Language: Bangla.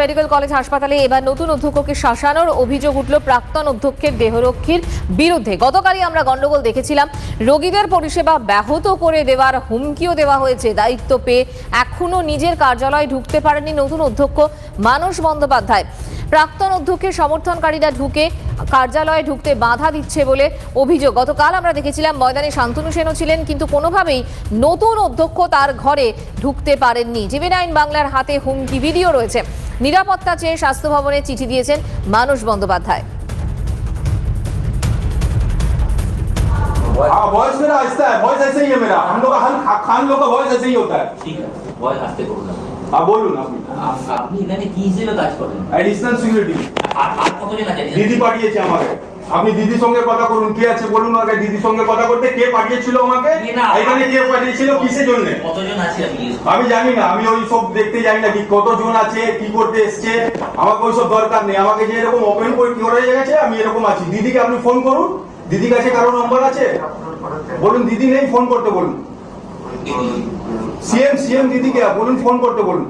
মেডিকেল কলেজ হাসপাতালে এবার নতুন অধ্যক্ষকে শাসানোর অভিযোগ উঠল প্রাক্তন অধ্যক্ষের দেহরক্ষীর বিরুদ্ধে। গতকালই আমরা গণ্ডগোল দেখেছিলাম। রোগীদের পরিষেবা ব্যাহত করে দেওয়ার হুমকিও দেওয়া হয়েছে। দায়িত্ব পেয়ে এখনও নিজের কার্যালয়ে ঢুকতে পারেনি নতুন অধ্যক্ষ মানস বন্দ্যোপাধ্যায়। প্রাক্তন অধ্যক্ষের সমর্থনকারীরা ঢুকে কার্যালয়ে ঢুকতে বাধা দিচ্ছে বলে অভিযোগ। গতকাল আমরা দেখেছিলাম ময়দানে শান্তনু সেনও ছিলেন, কিন্তু কোনোভাবেই নতুন অধ্যক্ষ তার ঘরে ঢুকতে পারেননি। জিবি আইন বাংলার হাতে হুমকি, ভিডিও রয়েছে। নিরাপত্তা চেয়ে স্বাস্থ্য ভবনে চিঠি দিয়েছেন মানুষ বন্দ্যোপাধ্যায়। हाँ वॉइस मेरा ऐसा है वॉइस ऐसे ही है मेरा हम लोग का हर खा- खान लोग का वॉइस ऐसे ही होता है ঠিক আছে ভয় আসতে করুন না। आप बोलून আপনি আপ- আপনি এখানে কি হিসেবে কাজ করেন এডিশনাল সিকিউরিটি আর আর কতজন আছে দিদি পাঠিয়েছে আমাকে আপনি দিদির সঙ্গে কথা করুন কে আছে বলুন আগে দিদির সঙ্গে কথা করতে কে পাঠিয়েছিল আমাকে না। এখানে কে পাঠিয়েছিল কিসের জন্য কতজন আছে আপনি আমি জানি না আমি ওই সব দেখতে জানি না কি কতজন আছে কি করতে এসছে আমাকে ওই সব দরকার নেই আমাকে যে এরকম ওপেন করে কি করে গেছে আমি এরকম আছি দিদিকে আপনি ফোন করুন দিদির কাছে কারও নম্বর আছে? বলুন দিদি নেই ফোন করতে বলুন। সিএম সিএম দিদিকে বলুন ফোন করতে বলুন।